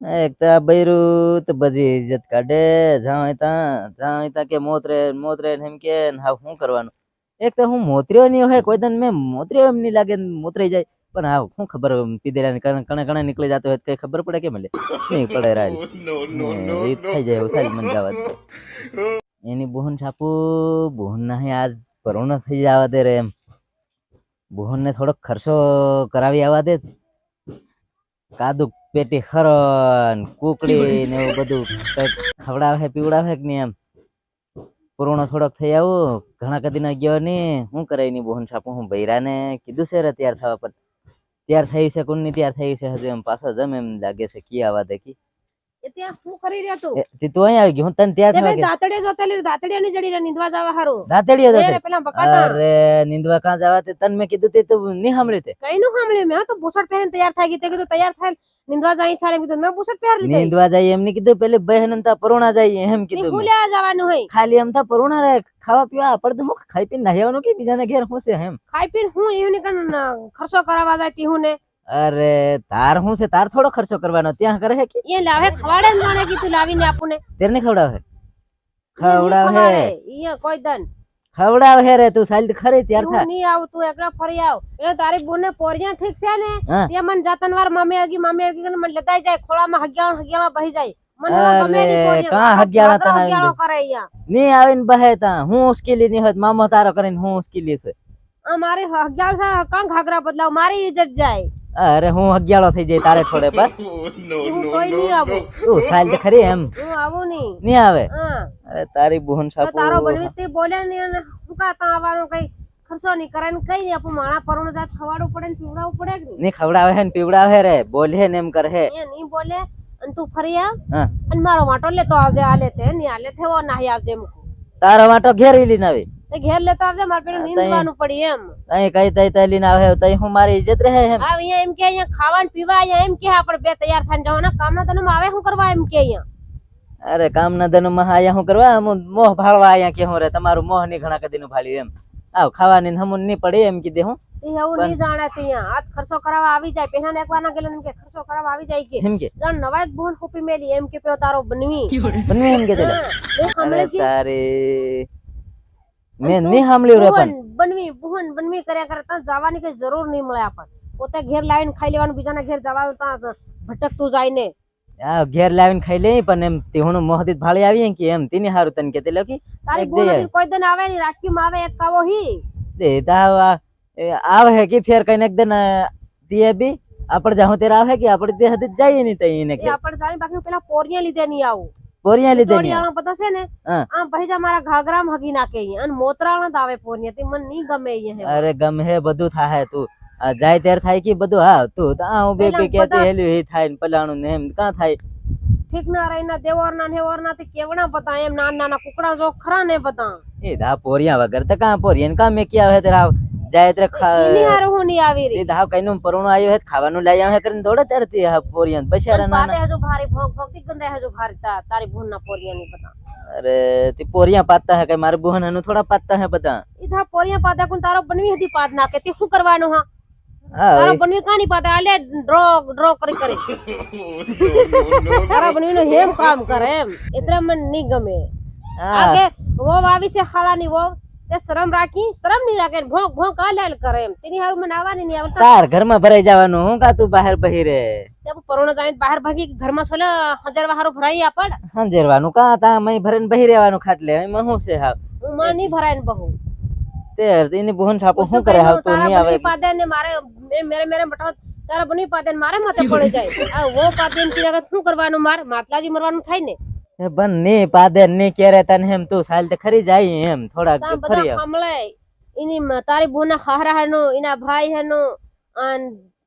એક તો આ બૈરું તો બધી ઇજ્જત કાઢે હોય ત્યાં હોય ત્યાં કે મોતરે મોતરે એમ કે હા શું કરવાનું? એક તો હું મોતર્યો નહીં હોય કોઈ દન મેં મોતર્યો એમ નહીં લાગે મોતરી જાય. પણ હા શું ખબર પીધેલા કણે કણે નીકળી જતો હોય કઈ ખબર પડે કે મળે? નહીં પડે રાજ. એ થઈ જાય સારી મન જવા દે. એની બોહન છાપુ બુહન ના આજ કરોના થઈ જવા દે રે એમ. બુહન ને થોડોક ખર્ચો કરાવી આવવા દે. કાદુ પેટી ખરણ કુકડી ને એવું બધું કંઈક ખવડાવે પીવડાવે કે નહીં એમ? પૂર્ણ થોડોક થઈ આવું ઘણા કદી ના ગયો નહીં શું કરે એની બોહન છાપું હું ભૈરાને કીધું છે તૈયાર થવા પર. તૈયાર થયું છે કોણની તૈયાર થયું છે હજુ એમ પાછો જમ એમ લાગે છે કી આવા દે કી. એ ત્યાં શું કરી રહ્યા તું? તી તું અહીં આવી ગઈ હું તને તૈયાર તે થવા ભાઈ કે દાતડીએ જોતેલી દાતડીએ ની જડી રે નીંદવા જવા હારું. દાતડીયો રે પેલા બકાતા અરે નિંદવા કાં જવા તે તને મેં કીધું તે તું નહીં સાંભળ્યું તે. કઈ નું સાંભળ્યું? મેં તો બુશર્ટ પહેરીને તૈયાર થઈ ગઈ. તે કીધું તૈયાર થાય નીંદવા જાય સારે. કીધું મેં બુશર્ટ પહેરી લીધી. નિંદવા જાય એમ નહીં કીધું. પેલી બહેન તા પરોણા જાય એમ કીધું. ભૂલ્યા જવાનું હોય? ખાલી એમ તા પરોણા રે ખાવા પીવા આપણે તો હું ખાઈ પીને નહીં આવવાનું કે બીજાના ઘેર હું છે એમ? ખાઈ પીને હું એવું કણ ખર્ચો કરાવવા જાય તી હું ને? અરે તાર હું છે? તાર થોડો ખર્ચો કરવાનો. ત્યાં કરે છે કે? એ લાવે ખવાડે ને જાણે કીધું લાવીને આપુને ખવડાવે. ખવડાવે. અહીંયા કોઈ દન. ખવડાવ હે રે તું સાલ ખરી ત્યાર થા. નહીં આવ તું એકલા ફરી આવ. એટલે તારી બોને પોરિયા ઠીક છે ને? તે મન જાતન વાર મામે આગી મામે આગી મને લેતાય જાય ખોળામાં હગ્યા માં બહી જાય. નહીં અરે. કાં ભાગરો તને કરે અહીંયા. ની આવીને બહે તા. હું ઉશ્કેલી ની હોત મામો તારો કરીને હું ઉશ્કેલી છે. આ મારી હગિયાળ છે કાં ઘાઘરા બદલાવ? મારી ઇજ્જત જાય. અરે હું અગિયારો થઈ જાય તારે થોડે પર. હું તું સાલ ખરી એમ? હું આવું નહીં. નહીં આવે? અરે તારી બુહન તો તારો બનવી તે બોલે નહીં અને શું કાં તાં કઈ ખર્ચો નહીં કરે ને કઈ નહીં આપું માણા પરોણ જાત ખવાડવું પડે ને પીવડાવવું પડે કે નહીં? ખવડાવે હે ને પીવડાવે રે બોલે ને એમ કરે હે. નહીં બોલે અને તું ફરી આવ. અને મારો માટો લેતો આવજે આ લેતે નહીં આ લેતે એવો નાહી આવજે મૂકું તારો માટો ઘેર લઈને આવી. તે ઘેર લેતા આવજે માર પેલું નીંદવાનું પડી એમ. અહીં કઈ તઈ તઈ લઈને આવે તઈ હું મારી ઇજ્જત રહે એમ? આ અહીંયા એમ કે અહીંયા ખાવા પીવા અહીંયા એમ કે આપણે બે તૈયાર થઈને જવાના. કામના તને આવે શું કરવા એમ કે અહીંયા? અરે કામ ના ધનમાં આયા હું કરવા? હું મોહ ભાળવા આયા કે હું રે તમારું મોહની ઘણા કદી નું ભાળ્યું એમ. આવ ખાવાની ને હમુનની પડી એમ કીધે હું. એવું નહીં જાણે ત્યાં આજ ખર્ચો કરાવવા આવી જાય. પહેલા ને એકવાર ના ગયેલા એમ કે ખર્ચો કરાવવા આવી જાય કે. એમ કે? જાણ નવા જ બોન ખોપી મેલી. એમ કે પેલો તારો બનવી. બનવી એમ કે? તારે મેં નહીં સાંભળ્યું રે પણ. બનવી બુહન બનવી કર્યા કરે ત્યાં જવાની કઈ જરૂર નહીં મળે આપણને. પોતે ઘેર લાવીને ખાઈ લેવાનું બીજાના ઘેર જવાનું ત્યાં ભટકતું જાય ને. આ ઘેર લાવીને ખાઈ લે પણ એમ તેહુનું મોહથી ભાળી આવી કે એમ તેની હારું તને કે તે લખી તારી એક હજી કોઈ દિન આવે નહીં રાખીમાં આવે એક કાવો હી. દે તાવ આવે હે કે ફેર કઈ એકદમ તે બી. આપણે જાહું તેરા આવે કે આપણે તે હદી જઈએ નહીં તઈ એ કે. આપણે જાણી બાકી પેલા પોરિયા લીધે નહીં આવું. પોરિયા લીધે ટોળિયાળા બધા છે ને હા. આમ પછી જા મારા ઘાઘરામ હગી નાખે અને મોતરાણા જ આવે પોરિયા તે મને નહીં ગમે અરે ગમે હે બધું થાય તું. જાય ત્યારે થાય કે બધું? હા તું તો આ હું બે બે કેતી હેલ્યું એ થાય ને પલાણું ને એમ. કાં થાય? ઠીક ના રહીના દેવરના ને હેવરના તે કેવડા બધા એમ નાના નાના કુકડા જો ખરા ને બતા એ દા પોરિયા વગર તો કાં પોરિયા ને કાં મેં ક્યાં હે તેરા જાય ત્યારે ખા હારું હું નહીં આવી રહી. એ દા કઈ નું પરુણું આવ્યું હે ખાવાનું લઈ આવે કરીને દોડે ત્યારે તે હા પોરિયા બચારા નાના પાતે હજુ ભારી ભોગ ભોગતી ગંદા હજુ ભારી તા- તારી ભૂન ના પોરિયા ની બધા. અરે તે પોરિયા પાતા હે કઈ મારે બુહન હનું થોડા પાતા હે બધા? ઈ થા પોરિયા પાતા કોણ તારો બનવી હતી પાદ નાખે તે શું કરવાનું હા? હા તારો બનવી કાની પાતા આલે ડ્રો ડ્રો કરી કરી. તારા બનવી નું હેમ કામ કરે એમ. એટલે મને નહીં ગમે. હા. આગે વોવ આવી છે ખાલાની વોવ તે શરમ રાખી શરમ નહીં રાખે ભોંક ભોંક આલેલ કરે એમ. તેની હારું મને આવવાની નહીં આવતા તાર ઘરમાં ભરાઈ જવાનું હું કા તું બહાર બહી રે? તે પરોણો જાય બહાર ભાગી ઘરમાં સોલે હજાર હારું ભરાઈ આપડ હંજેરવાનું કા તા મય ભરીને બહી રહેવાનું ખાટલે એમાં હું છે હા હું માં નહીં ભરાય ને બહુ. તે એની બુહન છાપો શું કરે હાવ? તો નહીં આવે? પાદે ને મારે મે- મેરે મેરે મટાવ તારા બની પાદે ને મારે માથે પડી જાય. આ વો પાદે ને તીરા શું કરવાનું માર? માટલાજી મરવાનું થાય ને. બનની પાદે ની કેરે તને એમ તું સાલ તે ખરી જાય એમ થોડા ખરી આવ. સાંભળે તારી બુના હારા હેનો ઇના ભાઈ હેનો અન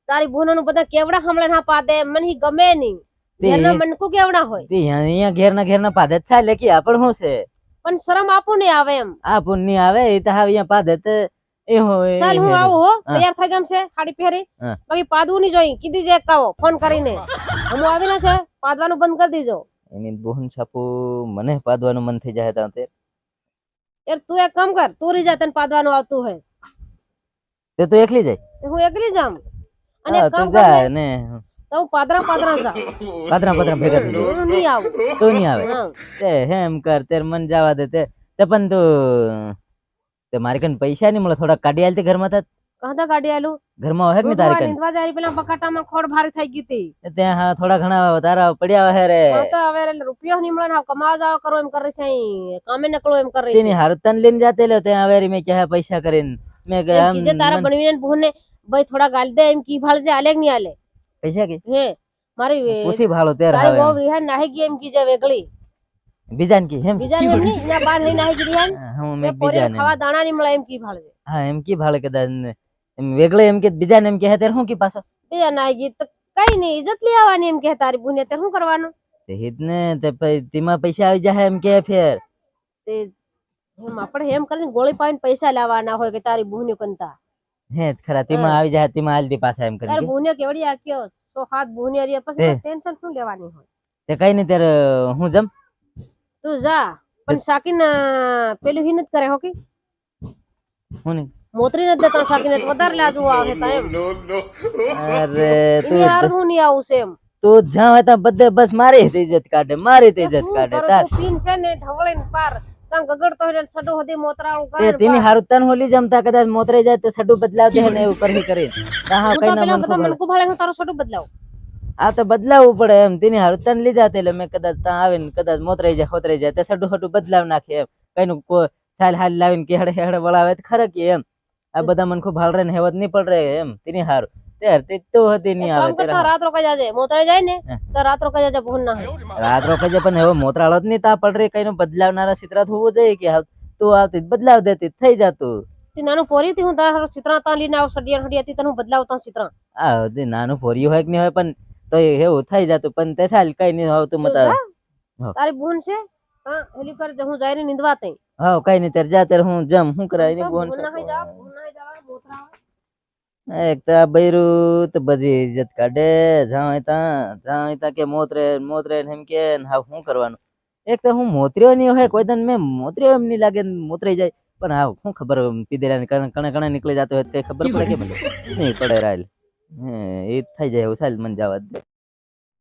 તારી બુનાનું બધા કેવડા સાંભળે ના પાદે મને હી ગમે ની. ઘેરના મન કો કેવડા હોય? તે અહીંયા ઘેરના ઘેરના પાદે છા લેકી આપણ હું છે? પણ શરમ આપું ને આવે એમ. આપું ની આવે એ તો હવે અહીંયા પાદે તે એ હોય ચાલ હું આવું હો તૈયાર થઈ ગમ છે સાડી પહેરી. બાકી પાદવું ની જોઈ કીધી જે કાવો ફોન કરીને. હું આવી ના છે પાદવાનું બંધ કરી દીજો. એની બોહન છાપુ મને પાદવાનું મન થઈ જાય તાતે. યાર તું એક કામ કર તું રીજા તને પાદવાનું આવતું હોય. તે તું એકલી જાય? હું એકલી જામ અને કામ કર ને, ને. તો પાદરા પાદરા જા પાદરા પાદરા ભેગા થઈ જાય નહીં આવ. તો નહીં આવે. તે હેમ કર તેર મન જવા દે તે. તે પણ તું તે મારી કન પૈસા નહીં મળે થોડા કાઢી આલતી ઘરમાં તા કાંધા કાઢી આલું. ઘરમાં હોય કે નહીં તારી કન? નીંદવા જાય પેલા બકાટામાં ખોડ ભારી થઈ ગઈ હતી. તે ત્યાં હા થોડા ઘણા તારા પડ્યા હે રે. પણ તો હવે એટલે રૂપિયો નહીં મળે ને હવે કમાવા જાવ કરો એમ કરે છે અહીં. કામે નકળો એમ કરે છે. તેની હારું તન લઈને જાતે લે ત્યાં હવે મેં ક્યાં પૈસા કરીને. મેં કે એમ આમ કીજે તારા મન- બનવીને ભૂને ભાઈ થોડા ગાલ દે એમ કી ભાળ છે આલે કે નહીં આલે? પૈસા કે? હે મારી વે- પૂછી ભાળો તેર તારી હવે. વહુ રિહાન નાહી ગઈ એમ કીજે વેગળી. બીજા ને કી હેમ બીજા એમ નહીં એના બાર નહીં નાહી ગઈ રિહાન હું તે મેં પોરે બીજા ને ખાવા દાણા નહીં મળે એમ કી ભાળ. છે હા એમ કી ભાળે કદાચ ને. એમ વેગળે એમ કે બીજા ને એમ કે ત્યારે શું કી પાછો? બીજા ના ગઈ તો કઈ નહીં ઇજ્જત લઈ આવવાની એમ કે તારી ભૂને ત્યારે શું કરવાનું? તે હિત ને તે તેમાં પૈસા આવી જાય એમ કે ફેર. તે એમ આપણે એમ કરીને ગોળી પાઈને પૈસા લાવવાના હોય કે તારી ભૂને કંતા હે ખરા તેમાં આવી જાય તેમાં આલતી પાછા એમ તારી કરીને ભૂને કેવડી કયો? તો હાથ ભૂને રહી પછી. ટેન્શન શું લેવાની હોય? તે કઈ નહીં ત્યારે હું જમ? તું જા પણ સાકીન પેલું હિન જ કરે હો કે? હું નહીં મોતરી નથી દેતા સાકીને વધારે લાજુ આવે તા એમ. અરે તું યાર હું નહીં આવું છે એમ. તો જ્યાં હોય ત્યાં બધે બસ મારી જ ઇજ્જત કાઢે મારી જ ઇજ્જત કાઢે તાર. પીન છે ને ઢવળીને પાર. કાં ગગડતો હોય ને સડો હદી મોતરાળું કરે તે તેની હારું તન હોલી જમતા કદાચ મોતરાઈ જાય તો સડું બદલાવ દે ને એવું કરી કરીને તા હા કઈ ના મન બધા મન હું તારું બદલાવ. આ તો બદલાવવું પડે એમ. તેની હારું તન લીધા તે એટલે મેં કદાચ ત્યાં આવીને કદાચ મોતરે જાય હોતરે જાય. તે સડો સડું બદલાવ નાખે એમ. કઈ નું કોઈ સાલ હાલ લાવીને કે હડે હડે વળાવે તો ખરે કે એમ. આ બધા મન ખૂબ ભાળ રે ને હેવત નહીં પડ રે એમ. તેની હારું. ત્યાર તે તો હતી નહીં આવે ત્યારે રાત રોકા જાજે. મોતરાઈ જાય ને તો રાત રોકા જાજે ભૂન ના રાત રોકા જાય પણ હવે મોતરાળો જ નહીં તા પડ. રે કઈ નું બદલાવનારા ચિત્રા હોવું જોઈએ કે હાવ? તું આવતી બદલાવ દેતી થઈ જાતું. નાનું પોરી થી હું તારો ચિત્રા તાં લઈને આવ સડિયા સડિયા થી તને ચિત્રા આ બધી નાનું પોરી હોય કે નહીં હોય પણ તો એવું થઈ જતું. પણ તે સાલ કઈ નહીં આવતું મત હા. તારી ભૂન છે? હા હેલી કર હું જઈને નિંદવા તઈ. હા કઈ નહીં ત્યારે જા ત્યારે હું જમ. હું કરાય તો ભૂન ના હોય જા. એક તો બૈરું તો બધી ઇજ્જત કાઢે જ્યાં ત્યાં જ્યાં ત્યાં કે મોતરે મોતરે એમ કે હા શું કરવાનું? એક તો હું મોતર્યો નહીં હોય કોઈ દન મેં મોતર્યો એમ નહીં લાગે મોતરાઈ જાય. પણ હા શું ખબર પીધેલા કણે કણે નીકળી જતો હોય તે ખબર પડે કે નહીં, પડે રાયલ. હે, એ થઈ જાય એવું સાલ મને જવા દે.